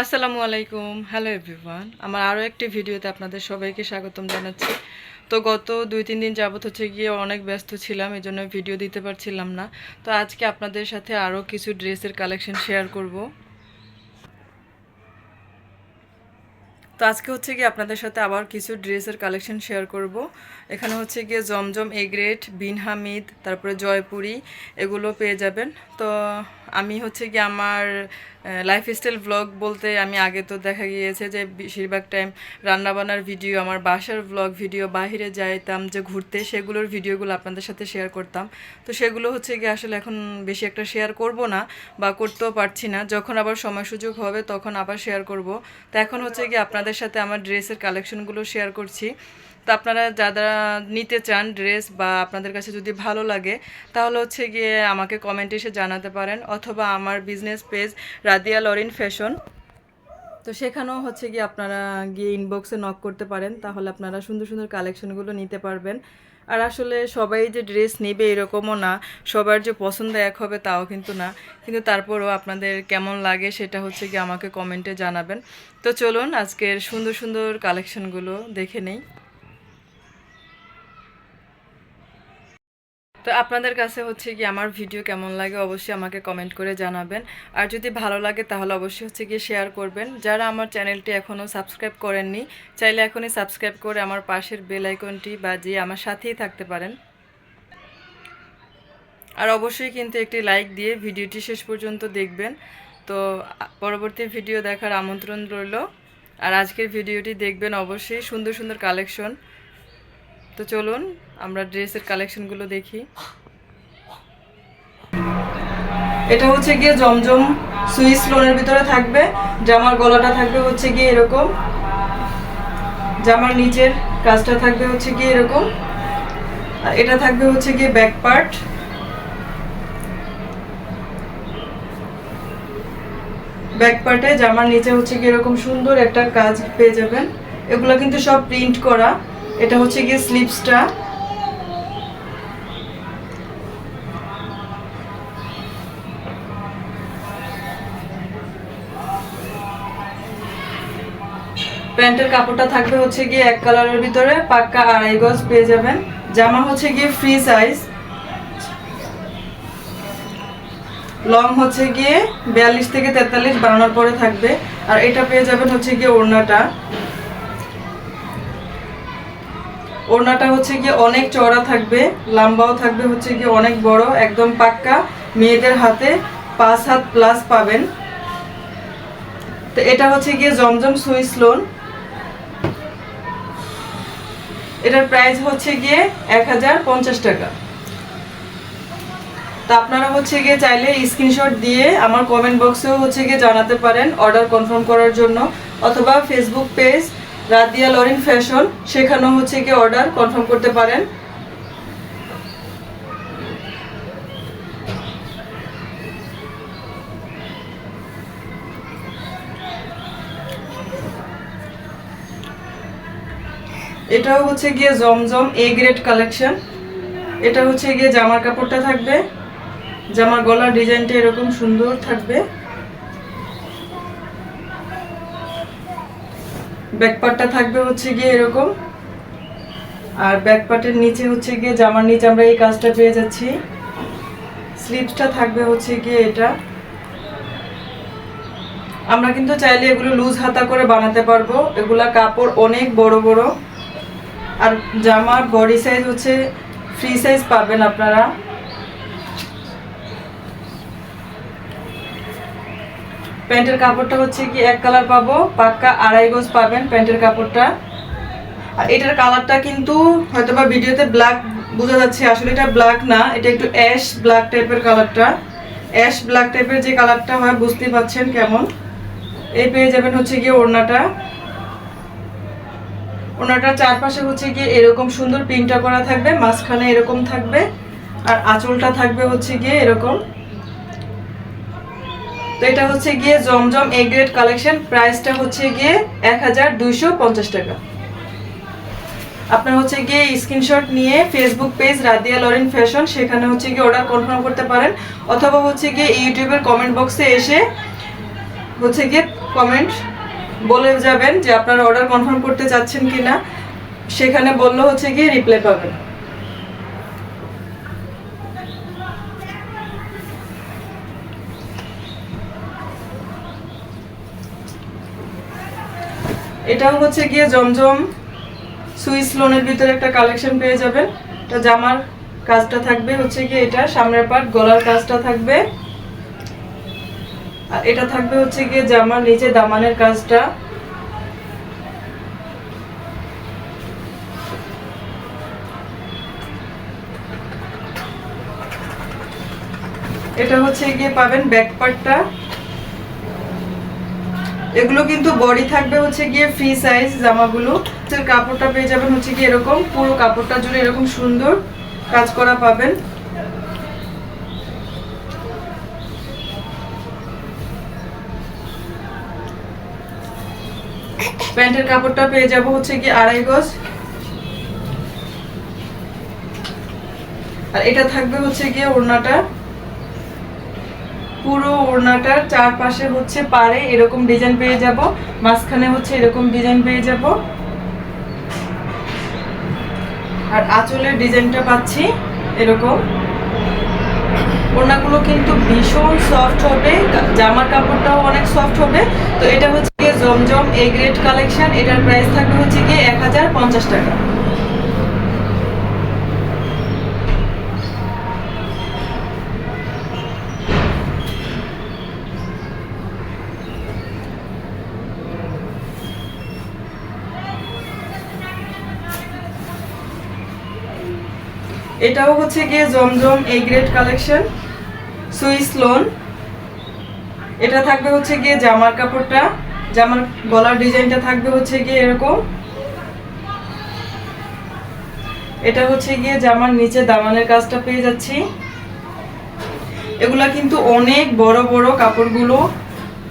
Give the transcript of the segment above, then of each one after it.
আসসালামু আলাইকুম। Hello everyone আমার আরও একটি ভিডিওতে আপনাদের সবাইকে স্বাগতম জানাচ্ছি। তো গত দুই, তিন দিন যাবৎ হচ্ছে গিয়ে অনেক ব্যস্ত ছিলাম এই জন্য ভিডিও দিতে পারছিলাম না। তো আজকে আপনাদের সাথে আরও কিছু ড্রেসের কালেকশন শেয়ার করব। তো আজকে হচ্ছে গিয়ে আপনাদের সাথে আবার কিছু ড্রেসের কালেকশন শেয়ার করব। এখানে হচ্ছে গিয়ে জমজম এগ্রেট, বিন হামিদ, তারপরে জয়পুরি, এগুলো পেয়ে যাবেন। তো আমি হচ্ছে গিয়ে আমার লাইফস্টাইল ব্লগ বলতে আমি আগে তো দেখা গিয়েছে যে বেশিরভাগ টাইম রান্নাবান্নার ভিডিও আমার বাসার ব্লগ ভিডিও বাহিরে যাইতাম যে ঘুরতে, সেগুলোর ভিডিওগুলো আপনাদের সাথে শেয়ার করতাম। তো সেগুলো হচ্ছে গিয়ে আসলে এখন বেশি একটা শেয়ার করব না বা করতেও পারছি না। যখন আবার সময় সুযোগ হবে তখন আবার শেয়ার করব। তো এখন হচ্ছে গিয়ে আপনাদের সাথে আমার ড্রেসের কালেকশনগুলো শেয়ার করছি। তো আপনারা যারা নিতে চান ড্রেস বা আপনাদের কাছে যদি ভালো লাগে, তাহলে হচ্ছে গিয়ে আমাকে কমেন্টে এসে জানাতে পারেন অথবা আমার business page Radiya Lauren fashion তো সেখানেও হচ্ছে গিয়ে আপনারা গিয়ে ইনবক্সে নক করতে পারেন, তাহলে আপনারা সুন্দর সুন্দর কালেকশনগুলো নিতে পারবেন। আর আসলে সবাই যে ড্রেস নেবে এরকমও না, সবার যে পছন্দ এক হবে তাও কিন্তু না। কিন্তু তারপরও আপনাদের কেমন লাগে সেটা হচ্ছে গিয়ে আমাকে কমেন্টে জানাবেন। তো চলুন আজকের সুন্দর সুন্দর কালেকশনগুলো দেখে নেই। তো আপনাদের কাছে হচ্ছে কি আমার ভিডিও কেমন লাগে অবশ্যই আমাকে কমেন্ট করে জানাবেন। আর যদি ভালো লাগে তাহলে অবশ্যই হচ্ছে গিয়ে শেয়ার করবেন। যারা আমার চ্যানেলটি এখনও সাবস্ক্রাইব করেননি, চাইলে এখনই সাবস্ক্রাইব করে আমার পাশের বেল আইকনটি বাজিয়ে আমার সাথেই থাকতে পারেন। আর অবশ্যই কিন্তু একটি লাইক দিয়ে ভিডিওটি শেষ পর্যন্ত দেখবেন। তো পরবর্তী ভিডিও দেখার আমন্ত্রণ রইল। আর আজকের ভিডিওটি দেখবেন অবশ্যই সুন্দর সুন্দর কালেকশন তো চলুন, আমরা ড্রেসের কালেকশনগুলো দেখি। এটা হচ্ছে গিয়ে জমজম সুইস লোনের ভিতরে থাকবে, জামার গলাটা থাকবে হচ্ছে গিয়ে এরকম, জামার নিচের কাজটা থাকবে হচ্ছে গিয়ে এরকম, আর এটা থাকবে হচ্ছে গিয়ে ব্যাক পার্ট। ব্যাক পার্টে জামার নিচে হচ্ছে গিয়ে এরকম সুন্দর একটা কাজ পেয়ে যাবেন। এগুলো কিন্তু সব প্রিন্ট করা। এটা হচ্ছে গিয়ে স্লিপসটা প্যান্টের কাপড়টা থাকবে হচ্ছে গিয়ে এক কালারের ভিতরে, পাক্কা আড়াই গজ পেয়ে যাবেন। জামা হচ্ছে গিয়ে ফ্রি সাইজ লং হচ্ছে গিয়ে বিয়াল্লিশ থেকে তেতাল্লিশ বানানোর পরে থাকবে। আর এটা পেয়ে যাবেন হচ্ছে গিয়ে ওড়নাটা। ওড়নাটা হচ্ছে গিয়ে অনেক চওড়া থাকবে, লম্বাও থাকবে, হচ্ছে গিয়ে অনেক বড়, একদম পাক্কা। মেয়েদের হাতে পাঁচ হাত প্লাস পাবেন। তো এটা হচ্ছে গিয়ে জমজম সুইস লোন। এটার প্রাইস হচ্ছে গিয়ে এক হাজার পঞ্চাশ টাকা। তা আপনারা হচ্ছে গিয়ে চাইলে স্ক্রিনশট দিয়ে আমার কমেন্ট বক্সেও হচ্ছে গিয়ে জানাতে পারেন অর্ডার কনফার্ম করার জন্য, অথবা Facebook page Radiya Lauren fashion, সেখানেও হচ্ছে গিয়ে অর্ডার কনফার্ম করতে পারেন। এটাও হচ্ছে গিয়ে জমজম এ গ্রেড কালেকশন এটা হচ্ছে গিয়ে জামার কাপড়টা থাকবে। জামার গলার ডিজাইনটা এরকম সুন্দর থাকবে। ব্যাকপার্টটা থাকবে হচ্ছে গিয়ে এরকম। আর ব্যাকপার্টের নিচে হচ্ছে গিয়ে জামার নিচে আমরা এই কাজটা পেয়ে যাচ্ছি। স্লিপসটা থাকবে হচ্ছে গিয়ে এটা। আমরা কিন্তু চাইলে এগুলো লুজ হাতা করে বানাতে পারব। এগুলা কাপড় অনেক বড় বড়। আর জামার বডি সাইজ হচ্ছে ফ্রি সাইজ পাবেন আপনারা। প্যান্টের কাপড়টা হচ্ছে কি, এক কালার পাবো, পাক্কা আড়াই গোজ পাবেন প্যান্টের কাপড়টা। আর এটার কালারটা কিন্তু হয়তো বা ভিডিওতে ব্ল্যাক বোঝা যাচ্ছে, আসলে এটা ব্ল্যাক না, এটা একটু অ্যাশ ব্ল্যাক টাইপের কালারটা। অ্যাশ ব্ল্যাক টাইপের যে কালারটা হয়, বুঝতেই পাচ্ছেন কেমন। এই পেয়ে যাবেন হচ্ছে গিয়ে ওড়নাটা। ওড়নাটার চারপাশে হচ্ছে গিয়ে এরকম সুন্দর প্রিন্টটা করা থাকবে, মাঝখানে এরকম থাকবে, আর আঁচলটা থাকবে হচ্ছে গিয়ে এরকম। তো এটা হচ্ছে গিয়ে জমজম এ গ্রেড কালেকশন প্রাইসটা হচ্ছে গিয়ে এক হাজার দুইশো পঞ্চাশ টাকা। আপনার হচ্ছে গিয়ে স্ক্রিনশট নিয়ে Facebook page Radiya Lauren fashion সেখানে হচ্ছে গিয়ে অর্ডার কনফার্ম করতে পারেন। অথবা হচ্ছে গিয়ে ইউটিউবের কমেন্ট বক্সে এসে হচ্ছে গিয়ে কমেন্ট বলে যাবেন যে আপনারা অর্ডার কনফার্ম করতে চাচ্ছেন কি না সেখানে বললে হচ্ছে গিয়ে রিপ্লাই পাবেন। এটাও হচ্ছে গিয়ে জমজম সুইস লোনের ভিতরে একটা কালেকশন পেয়ে যাবেন। এটা জামার কাজটা থাকবে, হচ্ছে গিয়ে এটা সামনের পার্ট গলার কাজটা থাকবে। আর এটা থাকবে হচ্ছে গিয়ে জামার নিচে দামানের কাজটা। এটা হচ্ছে গিয়ে পাবেন ব্যাক পার্টটা এগুলো কিন্তু বডি থাকবে হচ্ছে গিয়ে ফ্রি সাইজ জামাগুলো। কাপড়টা পেয়ে যাবেন হচ্ছে গিয়ে এরকম, পুরো কাপড়টা জুড়ে এরকম সুন্দর কাজ করা পাবেন। প্যান্টের কাপড়টা পেয়ে যাব হচ্ছে কি আড়াই গজ। আর এটা থাকবে হচ্ছে গিয়ে ওড়নাটা। পুরো ওড়নাটার চারপাশে হচ্ছে পারে এরকম ডিজাইন পেয়ে যাব, মাঝখানে হচ্ছে এরকম ডিজাইন পেয়ে যাব। আর আঁচলের ডিজাইনটা পাচ্ছি এরকম। ওড়নাগুলো কিন্তু ভীষণ সফট হবে জামার কাপড়টাও অনেক সফট হবে। তো এটা হচ্ছে জমজম এ গ্রেড কালেকশন এটার প্রাইস থাকবে হচ্ছে গিয়ে এক হাজার পঞ্চাশ টাকা। এটাও হচ্ছে গিয়ে Zamzam A grade collection Swiss lawn এটা থাকবে হচ্ছে গিয়ে জামার কাপড়টা, জামার গলার ডিজাইনটা থাকবে হচ্ছে গিয়ে এরকম। এটা হচ্ছে গিয়ে জামার নিচে দামানের কাজটা পেয়ে যাচ্ছি। এগুলা কিন্তু অনেক বড় বড় কাপড়গুলো।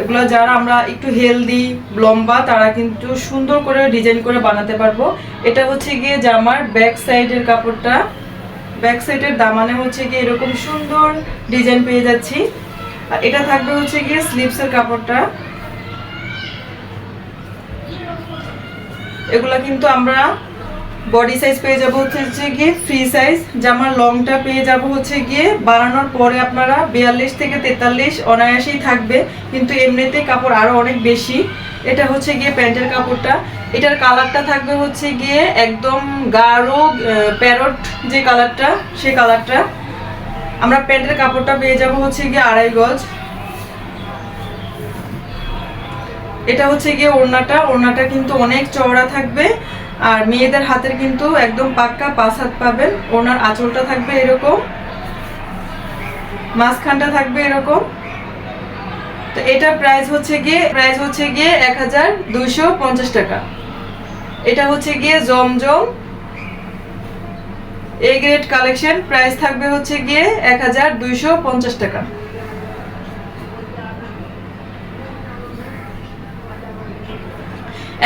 এগুলো যারা আমরা একটু হেলদি, লম্বা, তারা কিন্তু সুন্দর করে ডিজাইন করে বানাতে পারব। এটা হচ্ছে গিয়ে জামার ব্যাক সাইডের কাপড়টা। ব্যাক সাইডের দামানে হচ্ছে গিয়ে এরকম সুন্দর ডিজাইন পেয়ে যাচ্ছি। আর এটা থাকবে হচ্ছে গিয়ে স্লিপসের কাপড়টা। এগুলা কিন্তু আমরা বডি সাইজ পেয়ে যাব হচ্ছে গিয়ে ফ্রি সাইজ। জামার লংটা পেয়ে যাব হচ্ছে গিয়ে বানানোর পরে আপনারা বিয়াল্লিশ থেকে তেতাল্লিশ অনায়াসেই থাকবে। কিন্তু এমনিতে কাপড় আরও অনেক বেশি। এটা হচ্ছে গিয়ে প্যান্টের কাপড়টা। এটার কালারটা থাকবে হচ্ছে গিয়ে একদম গাঢ় প্যারট যে কালারটা, সে কালারটা। আমরা প্যান্টের কাপড়টা পেয়ে যাব হচ্ছে গিয়ে আড়াই গজ। এটা হচ্ছে গিয়ে ওড়নাটা। ওড়নাটা কিন্তু অনেক চওড়া থাকবে। আর মেয়েদের হাতের কিন্তু একদম পাক্কা পাঁচ হাত পাবেন। ওনার আঁচলটা থাকবে এরকম। মাঝখানটা থাকবে এরকম। তো এটা প্রাইস হচ্ছে গিয়ে প্রাইস হচ্ছে গিয়ে এক হাজার দুইশো পঞ্চাশ টাকা। এটা হচ্ছে গিয়ে Zamzam A grade collection price থাকবে হচ্ছে গিয়ে এক হাজার দুইশো পঞ্চাশ টাকা।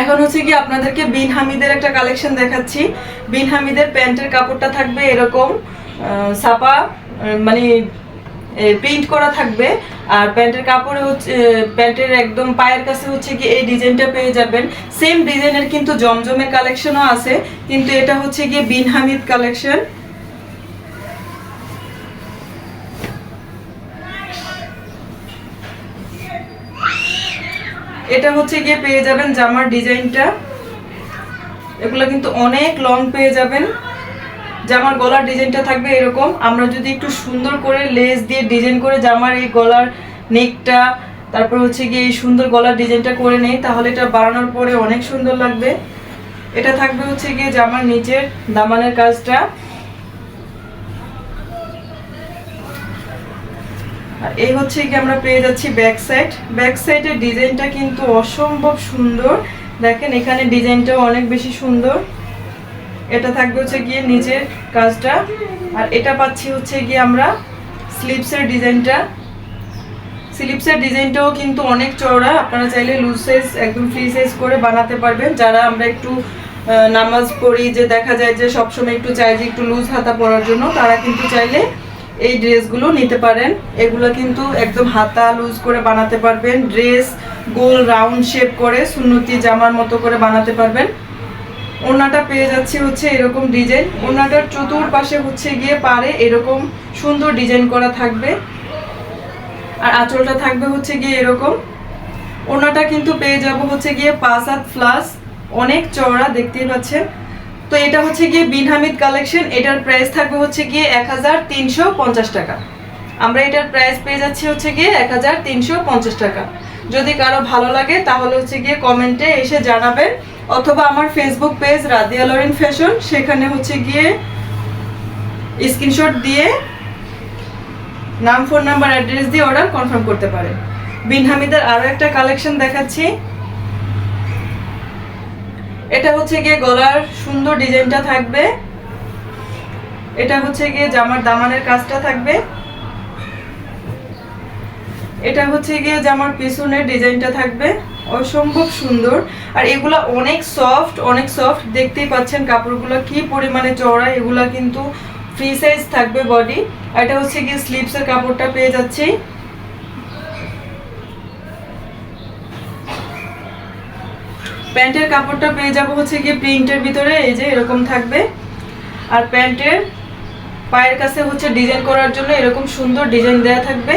এখন হচ্ছে কি আপনাদেরকে বিন হামিদের একটা কালেকশন দেখাচ্ছি। বিন হামিদের প্যান্টের কাপড়টা থাকবে এরকম ছাপা মানে প্রিন্ট করা থাকবে। আর প্যান্টের কাপড়ে হচ্ছে প্যান্টের একদম পায়ের কাছে হচ্ছে কি এই ডিজাইনটা পেয়ে যাবেন। সেম ডিজাইনের কিন্তু জমজমের কালেকশনও আছে, কিন্তু এটা হচ্ছে গিয়ে বিন হামিদ কালেকশন এটা হচ্ছে গিয়ে পেয়ে যাবেন জামার ডিজাইনটা এগুলো কিন্তু অনেক লং পেয়ে যাবেন। জামার গলার ডিজাইনটা থাকবে এরকম। আমরা যদি একটু সুন্দর করে লেস দিয়ে ডিজাইন করে জামার এই গলার নেকটা, তারপর হচ্ছে গিয়ে এই সুন্দর গলার ডিজাইনটা করে নেই, তাহলে এটা বানানোর পরে অনেক সুন্দর লাগবে। এটা থাকবে হচ্ছে গিয়ে জামার নিচের দামানের কাজটা। আর এই হচ্ছে কি আমরা পেয়ে যাচ্ছি ব্যাক সাইড। ব্যাক সাইডের ডিজাইনটা কিন্তু অসম্ভব সুন্দর। দেখেন এখানে ডিজাইনটাও অনেক বেশি সুন্দর। এটা থাকবে হচ্ছে গিয়ে নিচের কাজটা, আর এটা পাচ্ছি হচ্ছে গিয়ে আমরা স্লিপসের ডিজাইনটা। স্লিপসের ডিজাইনটাও কিন্তু অনেক চওড়া, আপনারা চাইলে লুজ সাইজ একদম ফ্রি সাইজ করে বানাতে পারবেন। যারা আমরা একটু নামাজ পড়ি, যে দেখা যায় যে সবসময় একটু চাই যে একটু লুজ হাতা পরার জন্য, তারা কিন্তু চাইলে এই ড্রেসগুলো নিতে পারেন। এগুলো কিন্তু একদম হাতা লুজ করে বানাতে পারবেন। ড্রেস গোল রাউন্ড শেপ করে, সুন্নতি জামার মতো করে বানাতে পারবেন। ওনাটা পেয়ে যাচ্ছে হচ্ছে এরকম ডিজাইন। ওনাটার চতুর্পাশে হচ্ছে গিয়ে পারে এরকম সুন্দর ডিজাইন করা থাকবে। আর আঁচলটা থাকবে হচ্ছে গিয়ে এরকম। ওনাটা কিন্তু পেয়ে যাব হচ্ছে গিয়ে পাঁচ হাত ফ্লাস। অনেক চওড়া, দেখতেই পাচ্ছেন। তো এটা হচ্ছে গিয়ে বিন হামিদ কালেকশন। এটার প্রাইস থাকবে হচ্ছে গিয়ে এক হাজার তিনশো পঞ্চাশ টাকা। আমরা এটার প্রাইস পেয়ে যাচ্ছি হচ্ছে গিয়ে এক হাজার তিনশো পঞ্চাশ টাকা। যদি কারও ভালো লাগে তাহলে হচ্ছে গিয়ে কমেন্টে এসে জানাবেন। অথবা আমার Facebook page Radiya Lauren fashion সেখানে হচ্ছে গিয়ে স্ক্রিনশট দিয়ে নাম ফোন নাম্বার অ্যাড্রেস দিয়ে অর্ডার কনফার্ম করতে পারেন বিন হামিদের আরও একটা কালেকশন দেখাচ্ছি। এটা হচ্ছে গিয়ে গলার সুন্দর ডিজাইনটা থাকবে। এটা হচ্ছে গিয়ে জামার দামানের কাজটা থাকবে। এটা হচ্ছে গিয়ে জামার পিছনের ডিজাইনটা থাকবে। অসম্ভব সুন্দর। আর এগুলা অনেক সফট অনেক সফট দেখতেই পাচ্ছেন কাপড়গুলো কি পরিমাণে চওড়া, এগুলা কিন্তু ফ্রি সাইজ থাকবে বডি আর এটা হচ্ছে গিয়ে স্লিপসের কাপড়টা পেয়ে যাচ্ছি। প্যান্টের কাপড়টা পেয়ে যাব হচ্ছে গিয়ে প্রিন্টের ভিতরে, এই যে এরকম থাকবে। আর প্যান্টের পায়ের কাছে হচ্ছে ডিজাইন করার জন্য এরকম সুন্দর ডিজাইন দেয়া থাকবে।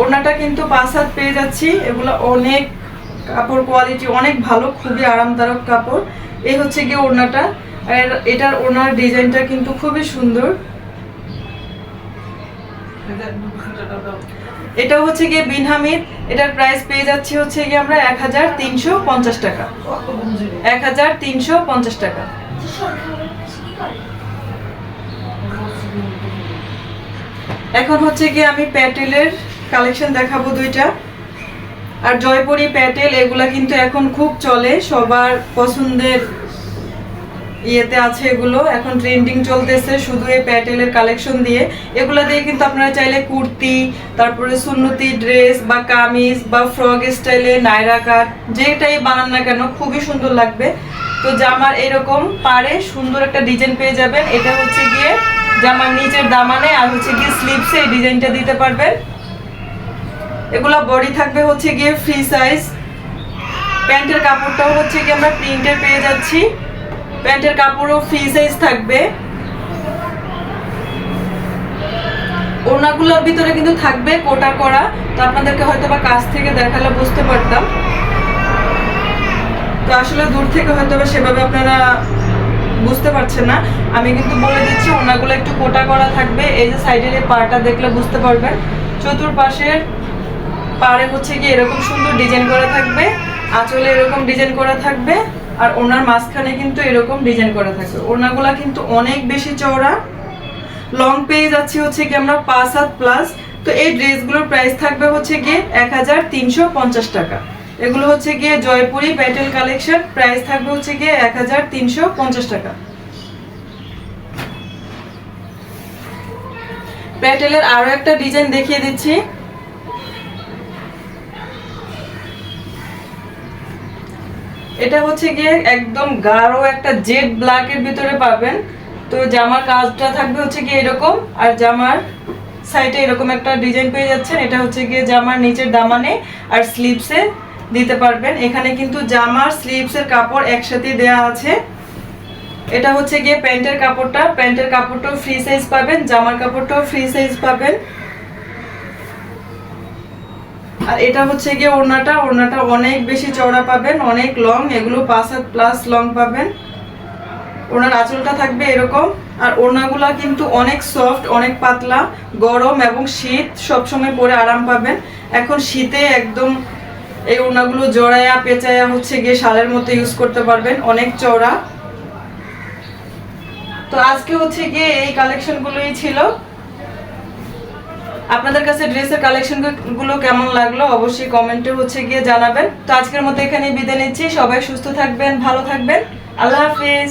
ওড়নাটা কিন্তু পাঁচ হাত পেয়ে যাচ্ছি। এগুলো অনেক কাপড় কোয়ালিটি অনেক ভালো, খুবই আরামদায়ক কাপড়। এই হচ্ছে গিয়ে ওড়নাটা। আর এটার ওনার ডিজাইনটা কিন্তু খুবই সুন্দর। এটা হচ্ছে গিয়ে বিন হামিদ এটার প্রাইস পেয়ে যাচ্ছি হচ্ছে গিয়ে আমরা এক হাজার তিনশো পঞ্চাশ টাকা। এক হাজার তিনশো পঞ্চাশ টাকা। এখন হচ্ছে গিয়ে আমি প্যাটেলের কালেকশন দেখাবো দুইটা। আর জয়পুরি প্যাটেল, এগুলা কিন্তু এখন খুব চলে। সবার পছন্দের ইয়েতে আছে এগুলো। এখন ট্রেন্ডিং চলতেছে শুধু এই প্যাটেলের কালেকশন দিয়ে। এগুলো দিয়ে কিন্তু আপনারা চাইলে কুর্তি, তারপরে সুন্নতি ড্রেস বা কামিজ বা ফ্রক স্টাইলে নাইরা কাট, যেটাই বানান না কেন, খুবই সুন্দর লাগবে। তো জামার এরকম পারে সুন্দর একটা ডিজাইন পেয়ে যাবেন। এটা হচ্ছে গিয়ে জামার নিচের দামানে আর হচ্ছে গিয়ে স্লিপসে এই ডিজাইনটা দিতে পারবেন। এগুলা বডি থাকবে হচ্ছে গিয়ে ফ্রি সাইজ প্যান্টের কাপড়টাও হচ্ছে গিয়ে আমরা প্রিন্টের পেয়ে যাচ্ছি। প্যান্টের কাপড়ও ফ্রি সাইজ থাকবে। ওড়নাগুলোর ভিতরে কিন্তু থাকবে কোটা করা। তো আপনাদেরকে হয়তো বা কাছ থেকে দেখালে বুঝতে পারতাম। তো আসলে দূর থেকে হয়তো বা সেভাবে আপনারা বুঝতে পারছেন না। আমি কিন্তু বলে দিচ্ছি ওনাগুলো একটু কোটা করা থাকবে। এই যে সাইডের এই পাড়টা দেখলে বুঝতে পারবেন। চতুর্পাশের পাড়ে হচ্ছে কি এরকম সুন্দর ডিজাইন করা থাকবে, আঁচলে এরকম ডিজাইন করা থাকবে, আর ওনার মাঝখানে কিন্তু এরকম ডিজাইন করা থাকবে। ওনাগুলা কিন্তু অনেক বেশি চওড়া। লং পেয়ে যাচ্ছি হচ্ছে কি আমরা পাঁচ হাত প্লাস তো এই ড্রেসগুলোর প্রাইস থাকবে হচ্ছে গিয়ে এক হাজার তিনশো পঞ্চাশ টাকা। এগুলো হচ্ছে গিয়ে জয়পুরি প্যাটেল কালেকশন। প্রাইস থাকবে হচ্ছে গিয়ে এক হাজার তিনশো পঞ্চাশ টাকা। প্যাটেলের আরও একটা ডিজাইন দেখিয়ে দিচ্ছি। এটা হচ্ছে গিয়ে একদম গাঢ় একটা জেড ব্ল্যাকের ভিতরে পাবেন। তো জামার কাজটা থাকবে হচ্ছে গিয়ে এরকম, আর জামার সাইডে এরকম একটা ডিজাইন পেয়ে যাচ্ছেন। এটা হচ্ছে গিয়ে জামার নিচের দামানে আর স্লিপসে দিতে পারবেন। এখানে কিন্তু জামার স্লিপসের কাপড় একসাথে দেয়া আছে। এটা হচ্ছে গিয়ে প্যান্টের কাপড়টা। প্যান্টের কাপড়টাও ফ্রি সাইজ পাবেন, জামার কাপড়টাও ফ্রি সাইজ পাবেন। আর এটা হচ্ছে গিয়ে ওড়নাটা। ওড়নাটা অনেক বেশি চওড়া পাবেন, অনেক লং এগুলো পাঁচ হাত প্লাস লং পাবেন। ওনার আঁচলটা থাকবে এরকম। আর ওড়নাগুলা কিন্তু অনেক সফট অনেক পাতলা, গরম এবং শীত সবসময় পরে আরাম পাবেন। এখন শীতে একদম এই ওড়নাগুলো জড়ায়া, পেঁচায়া হচ্ছে গিয়ে শালের মতো ইউজ করতে পারবেন, অনেক চওড়া। তো আজকে হচ্ছে গিয়ে এই কালেকশনগুলোই ছিল। আপনাদের কাছে ড্রেসের কালেকশনগুলো কেমন লাগল অবশ্যই কমেন্টে হচ্ছে গিয়ে জানাবেন। তো আজকের মতো এখানে বিদায় নিচ্ছি। সবাই সুস্থ থাকবেন, ভালো থাকবেন। আল্লাহ হাফিজ।